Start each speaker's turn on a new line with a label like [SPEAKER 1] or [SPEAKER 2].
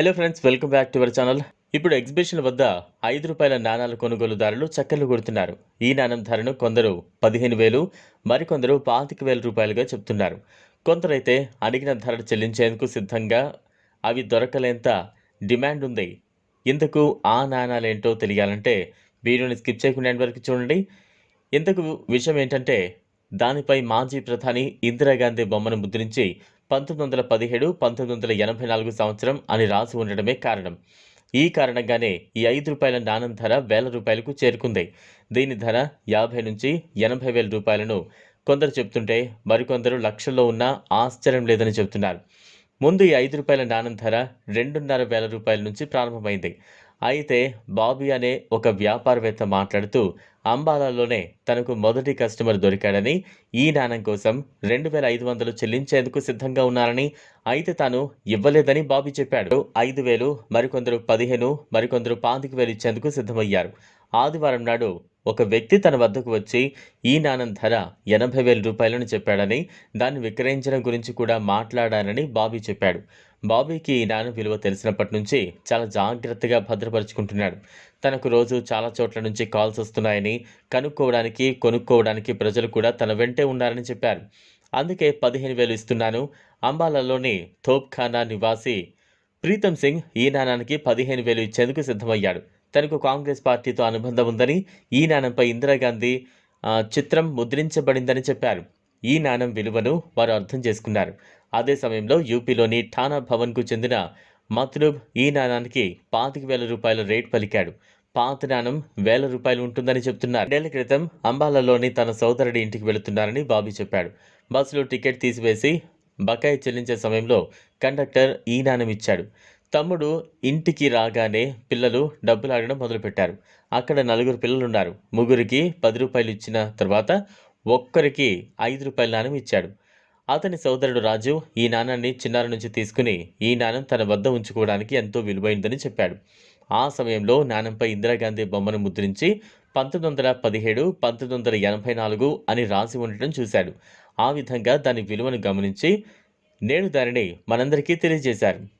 [SPEAKER 1] Hello friends welcome back to our channel ఇప్పుడు exhibition వద్ద ఐదు రూపాయల నాణాల కొనుగోలుదారులు చక్కర్లు కొడుతున్నారు. ఈ నాణం ధరను కొందరు పదిహేను వేలు మరికొందరు పాతిక వేల రూపాయలుగా చెప్తున్నారు. కొందరైతే అడిగిన ధర చెల్లించేందుకు సిద్ధంగా అవి దొరకలేంత డిమాండ్ ఉంది. ఇంతకు ఆ నాణాలేంటో తెలియాలంటే వీడియోని స్కిప్ చేయకుండా వరకు చూడండి. ఇంతకు విషయం ఏంటంటే దానిపై మాజీ ప్రధాని ఇందిరాగాంధీ బొమ్మను ముద్రించి పంతొమ్మిది వందల పదిహేడు పంతొమ్మిది వందల ఎనభై నాలుగు సంవత్సరం అని రాసి ఉండడమే కారణం. ఈ కారణంగానే ఈ ఐదు రూపాయల నాణం ధర వేల రూపాయలకు చేరుకుంది. దీని ధర యాభై నుంచి ఎనభై వేల రూపాయలను కొందరు చెప్తుంటే మరికొందరు లక్షల్లో ఉన్నా ఆశ్చర్యం లేదని చెబుతున్నారు. ముందు ఈ ఐదు రూపాయల నాణం ధర రెండున్నర వేల రూపాయల నుంచి ప్రారంభమైంది. అయితే బాబీ అనే ఒక వ్యాపారవేత్త మాట్లాడుతూ అంబాలాలోనే తనకు మొదటి కస్టమర్ దొరికాడని ఈ నాణం కోసం రెండు వేల ఐదు వందలు చెల్లించేందుకు సిద్ధంగా ఉన్నారని అయితే తాను ఇవ్వలేదని బాబీ చెప్పాడు. ఐదు వేలు మరికొందరు పదిహేను మరికొందరు పాతిక వేలు ఇచ్చేందుకు సిద్ధమయ్యారు. ఆదివారం నాడు ఒక వ్యక్తి తన వద్దకు వచ్చి ఈ నాణం ధర ఎనభై వేల రూపాయలను చెప్పాడని దాన్ని విక్రయించడం గురించి కూడా మాట్లాడానని బాబీ చెప్పాడు. బాబీకి ఈ నాణం విలువ తెలిసినప్పటి నుంచి చాలా జాగ్రత్తగా భద్రపరుచుకుంటున్నాడు. తనకు రోజు చాలా చోట్ల నుంచి కాల్స్ వస్తున్నాయని కనుక్కోవడానికి కొనుక్కోవడానికి ప్రజలు కూడా తన వెంటే ఉన్నారని చెప్పారు. అందుకే పదిహేను వేలు ఇస్తున్నాను. అంబాలాలోని తోప్ఖానా నివాసి ప్రీతం సింగ్ ఈ నాణానికి పదిహేను వేలు ఇచ్చేందుకు సిద్ధమయ్యాడు. తనకు కాంగ్రెస్ పార్టీతో అనుబంధం ఉందని ఈ నాణంపై ఇందిరాగాంధీ చిత్రం ముద్రించబడిందని చెప్పారు. ఈ నాణం విలువను వారు అర్థం చేసుకున్నారు. అదే సమయంలో యూపీలోని ఠానా భవన్కు చెందిన మత్లూబ్ ఈ నాణానికి పాతిక వేల రూపాయల రేట్ పలికాడు. పాత నాణం వేల రూపాయలు ఉంటుందని చెప్తున్నారు. రెండేళ్ళ క్రితం అంబాలాలోని తన సోదరుడి ఇంటికి వెళుతున్నారని బాబీ చెప్పాడు. బస్సులో టికెట్ తీసివేసి బకాయి చెల్లించే సమయంలో కండక్టర్ ఈ నాణం ఇచ్చాడు. తమ్ముడు ఇంటికి రాగానే పిల్లలు డబ్బులు ఆడడం మొదలుపెట్టారు. అక్కడ నలుగురు పిల్లలు ఉన్నారు ముగ్గురికి పది రూపాయలు ఇచ్చిన తర్వాత ఒక్కరికి ఐదు రూపాయల నాణం ఇచ్చాడు. అతని సోదరుడు రాజు ఈ నాణాన్ని చిన్నారి నుంచి తీసుకుని ఈ నాణం తన వద్ద ఉంచుకోవడానికి ఎంతో విలువైందని చెప్పాడు. ఆ సమయంలో నాణంపై ఇందిరాగాంధీ బొమ్మను ముద్రించి పంతొమ్మిది వందల పదిహేడు పంతొమ్మిది వందల ఎనభై నాలుగు అని రాసి ఉండటం చూశాడు. ఆ విధంగా దాని విలువను గమనించి నేడు దానిని మనందరికీ తెలియజేశారు.